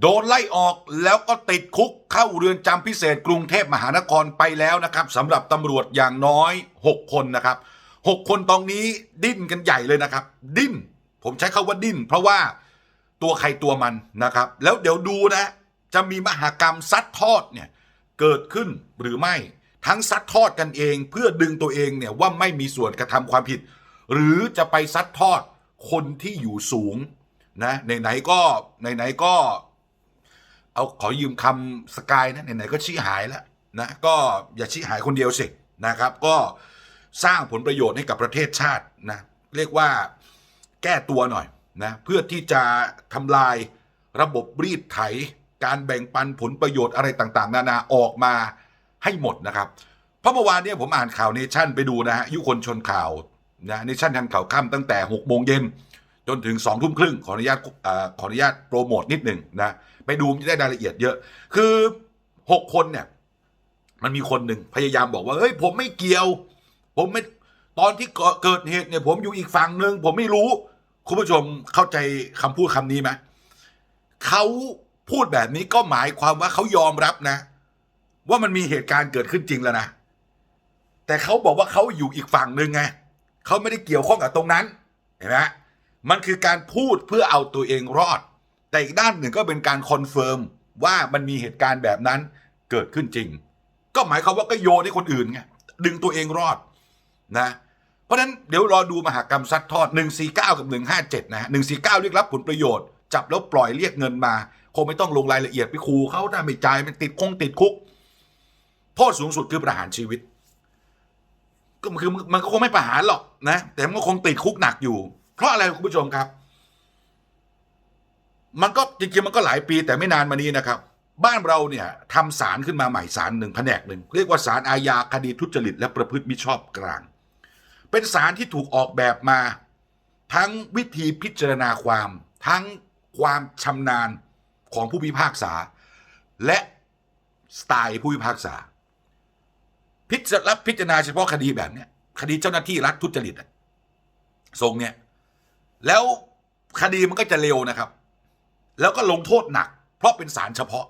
โดนไล่ออกแล้วก็ติดคุกเข้าเรือนจำพิเศษกรุงเทพมหานครไปแล้วนะครับสำหรับตำรวจอย่างน้อย 6 คนนะครับ 6 คนตรงนี้ดิ้นกันใหญ่เลยนะครับ ดิ้น ผมใช้คาว่าดิ้น เพราะว่าตัวใครตัวมันนะครับ แล้วเดี๋ยวดูนะ จะมีมหากรรมซัดทอดเนี่ยเกิดขึ้นหรือไม่ทั้งซัดทอดกันเองเพื่อดึงตัวเองเนี่ยว่าไม่มีส่วนกระทำความผิด หรือจะไปซัดทอดคนที่อยู่สูงนะไหนๆก็ไหนๆก็ เอาขอยืมคำสกายนะไหนๆก็ชี้หายแล้วนะก็อย่าชี้หายคนเดียวสินะครับ ก็สร้างผลประโยชน์ให้กับประเทศชาตินะเรียกว่าแก้ตัวหน่อยนะเพื่อที่จะทำลายระบบรีดไถ การแบ่งปันผลประโยชน์อะไรต่างๆ นานาออกมาให้หมดนะครับ เพราะเมื่อวานเนี้ผมอ่านข่าวเนชั่นไปดูนะฮะยุคนชนข่าวนะเนชั่นทันข่าวค่ำตั้งแต่6โมงเย็นจนถึงสองทุ่มครึ่งขออนุญาตขออนุญาตโปรโมทนิดหนึ่งนะ ไปดูจะได้รายละเอียดเยอะ คือหกคนเนี่ย มันมีคนหนึ่งพยายามบอกว่าเฮ้ยผมไม่เกี่ยว ผมไม่ตอนที่เกิดเหตุเนี่ย ผมอยู่อีกฝั่งหนึ่งผมไม่รู้ คุณผู้ชมเข้าใจคำพูดคำนี้ไหมเขาพูดแบบนี้ก็หมายความว่าเขายอมรับนะ ว่ามันมีเหตุการณ์เกิดขึ้นจริงแล้วนะแต่เขาบอกว่าเขาอยู่อีกฝั่งหนึ่งไงเขาไม่ได้เกี่ยวข้องกับตรงนั้นเห็นไหมมันคือการพูดเพื่อเอาตัวเองรอด แต่อีกด้านหนึ่งก็เป็นการคอนเฟิร์มว่ามันมีเหตุการณ์แบบนั้นเกิดขึ้นจริง ก็หมายความว่าก็โยนให้คนอื่นไงดึงตัวเองรอดนะ เพราะฉะนั้นเดี๋ยวรอดูมหากรรมซัดทอด 149 กับ 157 นะฮะ 149 เรียกรับผลประโยชน์ จับแล้วปล่อยเรียกเงินมา คงไม่ต้องลงรายละเอียดไปคูเขาถ้าไม่จ่ายมันติดคงติดคุก โทษสูงสุดคือประหารชีวิต ก็คือมันก็คงไม่ประหารหรอกนะ แต่มันก็คงติดคุกหนักอยู่ เพราะอะไรคุณผู้ชมครับ มันก็จริงๆมันก็หลายปีแต่ไม่นานมานี้นะครับ บ้านเราเนี่ยทำศาลขึ้นมาใหม่ศาลหนึ่งแผนกหนึ่งเรียกว่าศาลอาญาคดีทุจริตและประพฤติมิชอบกลาง เป็นศาลที่ถูกออกแบบมา ทั้งวิธีพิจารณาความ ทั้งความชำนาญของผู้พิพากษา และสไตล์ผู้พิพากษา พิจารณาพิจารณาเฉพาะคดีแบบเนี้ยคดีเจ้าหน้าที่รัฐทุจริตอะทรงเนี่ยแล้วคดีมันก็จะเร็วนะครับ แล้วก็ลงโทษหนัก เพราะเป็นศาลเฉพาะ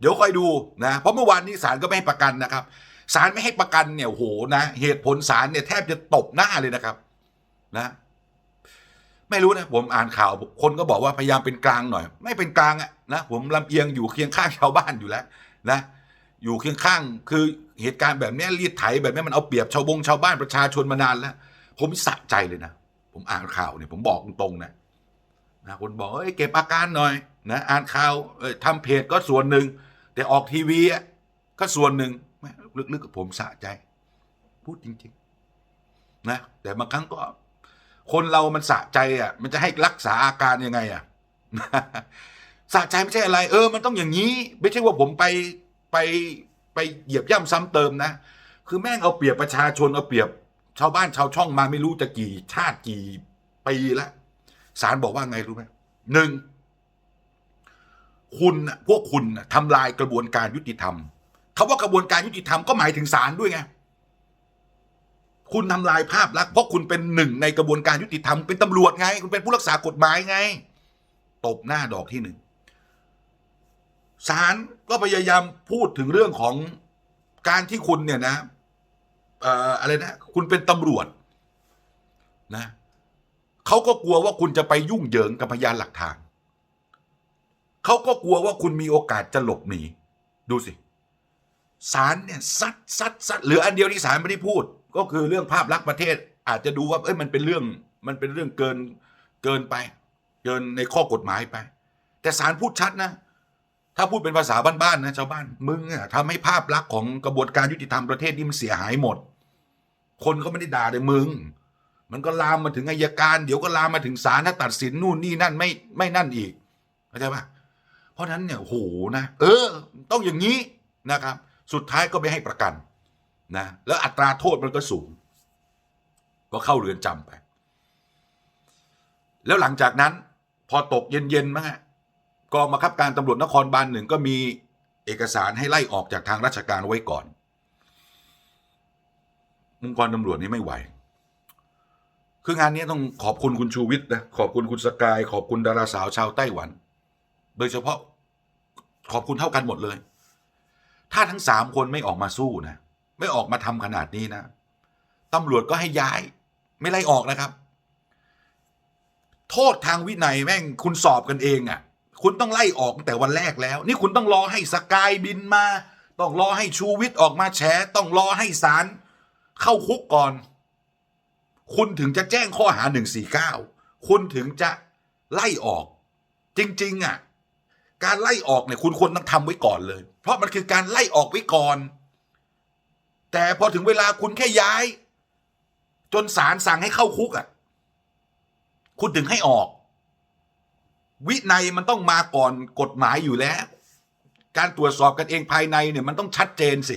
เดี๋ยวคอยดูนะเพราะเมื่อวานนี้ศาลก็ไม่ให้ประกันนะครับศาลไม่ให้ประกันเนี่ยโหนะเหตุผลศาลเนี่ยแทบจะตบหน้าเลยนะครับนะ ไม่รู้นะผมอ่านข่าวคนก็บอกว่าพยายามเป็นกลางหน่อย ไม่เป็นกลางอะนะผมลำเอียงอยู่เคียงข้างชาวบ้านอยู่แล้วนะอยู่เคียงข้างคือเหตุการณ์แบบนี้รีดไถแบบนี้มันเอาเปรียบชาวบงชาวบ้านประชาชนมานานแล้ว ผมสะใจเลยนะ ผมอ่านข่าวเนี่ยผมบอกตรงๆนะ นะคนบอกเอ้ยเก็บอาการหน่อยนะอ่านข่าวทำเพจก็ส่วนหนึ่ง แต่ออกทีวีก็ส่วนหนึ่งแม่ลึกๆกับผมสะใจ พูดจริงๆนะแต่บางครั้งก็ คนเรามันสะใจอะ มันจะให้รักษาอาการยังไงอะสะใจไม่ใช่อะไร เออ มันต้องอย่างนี้ ไม่ใช่ว่าผมไปไปไปเหยียบย่ำซ้ำเติมนะ คือแม่งเอาเปรียบประชาชนเอาเปรียบ ชาวบ้านชาวช่องมาไม่รู้จะกี่ชาติกี่ปีแล้ว ศาลบอกว่าไงรู้ไหมหนึ่งคุณพวกคุณทำลายกระบวนการยุติธรรมคาว่ากระบวนการยุติธรรมก็หมายถึงศาลด้วยไงคุณทำลายภาพลักษณ์เพราะคุณเป็นหนึ่งในกระบวนการยุติธรรมเป็นตำรวจไง คุณเป็นผู้รักษากฎหมายไง ตบหน้าดอกที่หนึ่งศาลก็พยายามพูดถึงเรื่องของการที่คุณเนี่ยนะอออะไรนะ คุณเป็นตำรวจนะ เขาก็กลัวว่าคุณจะไปยุ่งเหยิงกับพยานหลักฐาน เขาก็กลัวว่าคุณมีโอกาสจะหลบหนี ดูสิศาลเนี่ยซัดซัดซัดเหลืออันเดียวที่ศาลไม่ได้พูด ก็คือเรื่องภาพลักษณ์ประเทศ อาจจะดูว่าเอ้ยมันเป็นเรื่องมันเป็นเรื่องเกินเกินไป เกินในข้อกฎหมายไป แต่ศาลพูดชัดนะ ถ้าพูดเป็นภาษาบ้านๆนะชาวบ้านมึงอะทำให้ภาพลักษณ์ของกระบวนการยุติธรรมประเทศนี้มันเสียหายหมด คนเขาไม่ได้ด่าเลยมึง มันก็ลามมาถึงอายการ เดี๋ยวก็ลามมาถึงศาลถ้าตัดสินนู่นนี่นั่นไม่ไม่นั่นอีกเข้าใจปะเพราะนั้นเนี่ยโหนะ เออ ต้องอย่างนี้นะครับ สุดท้ายก็ไม่ให้ประกันนะแล้วอัตราโทษมันก็สูง ก็เข้าเรือนจำไป แล้วหลังจากนั้น พอตกเย็นๆมั้งฮะกองบังคับการตำรวจนครบาลหนึ่งก็มีเอกสารให้ไล่ออกจากทางราชการไว้ก่อนองค์กรตำรวจนี้ไม่ไหว คืองานนี้ต้องขอบคุณคุณชูวิทย์นะขอบคุณคุณสกาย ขอบคุณดาราสาวชาวไต้หวัน โดยเฉพาะขอบคุณเท่ากันหมดเลย ถ้าทั้งสามคนไม่ออกมาสู้นะ ไม่ออกมาทำขนาดนี้นะตำรวจก็ให้ย้าย ไม่ไล่ออกนะครับ โทษทางวินัยแม่งคุณสอบกันเองอะ่ะ คุณต้องไล่ออกตั้งแต่วันแรกแล้ว นี่คุณต้องรอให้สกายบินมา ต้องรอให้ชูวิทย์ออกมาแฉต้องรอให้ศาลเข้าคุกก่อน คุณถึงจะแจ้งข้อหา 149 คุณถึงจะไล่ออก จริง ๆ อะ การไล่ออกเนี่ยคุณควรต้องทำไว้ก่อนเลย เพราะมันคือการไล่ออกไว้ก่อน แต่พอถึงเวลาคุณแค่ย้าย จนศาลสั่งให้เข้าคุกอะ คุณถึงให้ออก วินัยมันต้องมาก่อนกฎหมายอยู่แล้ว การตรวจสอบกันเองภายในเนี่ยมันต้องชัดเจนสิ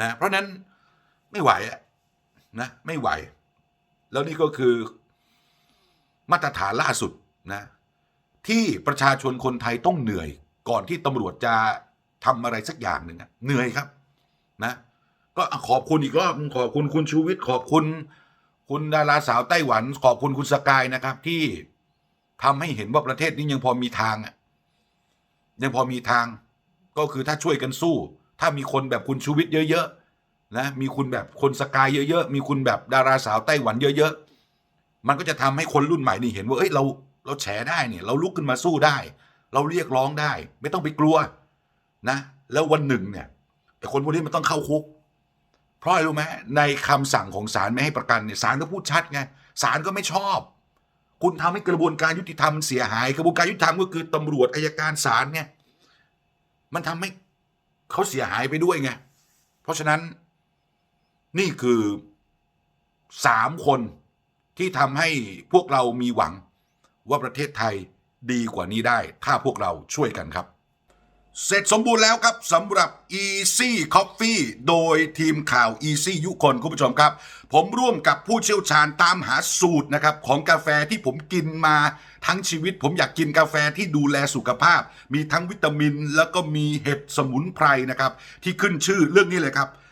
นะเพราะนั้นไม่ไหวอะนะไม่ไหว แล้วนี่ก็คือมาตรฐานล่าสุดนะที่ประชาชนคนไทยต้องเหนื่อย ก่อนที่ตำรวจจะทำอะไรสักอย่างหนึ่งอะเหนื่อยครับนะก็ขอบคุณอีกรอบขอบคุณคุณชูวิทย์ขอบคุณคุณดาราสาวไต้หวัน ขอบคุณคุณสกายนะครับ ที่ทำให้เห็นว่าประเทศนี้ยังพอมีทางยังพอมีทาง ก็คือถ้าช่วยกันสู้ ถ้ามีคนแบบคุณชูวิทย์เยอะๆ นะมีคุณแบบคนสกายเยอะๆ มีคุณแบบดาราสาวไต้หวันเยอะๆ มันก็จะทำให้คนรุ่นใหม่นี่เห็นว่าเอ้ยเราเราแฉได้เนี่ยเราลุกขึ้นมาสู้ได้ เราเรียกร้องได้ ไม่ต้องไปกลัวนะ แล้ววันหนึ่งเนี่ยไอ้คนพวกนี้มันต้องเข้าคุก เพราะอะไรรู้ไหมในคำสั่งของศาลไม่ให้ประกันเนี่ยศาลก็พูดชัดไงศาลก็ไม่ชอบ คุณทำให้กระบวนการยุติธรรมมันเสียหาย กระบวนการยุติธรรมก็คือตำรวจอายการศาลเนี่ยมันทำให้เขาเสียหายไปด้วยไงเพราะฉะนั้น นี่คือสามคนที่ทำให้พวกเรามีหวังว่าประเทศไทยดีกว่านี้ได้ ถ้าพวกเราช่วยกันครับ เสร็จสมบูรณ์แล้วครับสำหรับ Easy Coffee โดยทีมข่าว Easy ยุคนคุณผู้ชมครับ ผมร่วมกับผู้เชี่ยวชาญตามหาสูตรนะครับ ของกาแฟที่ผมกินมาทั้งชีวิต ผมอยากกินกาแฟที่ดูแลสุขภาพ มีทั้งวิตามิน แล้วก็มีเห็ดสมุนไพรนะครับ ที่ขึ้นชื่อเรื่องนี้เลยครับ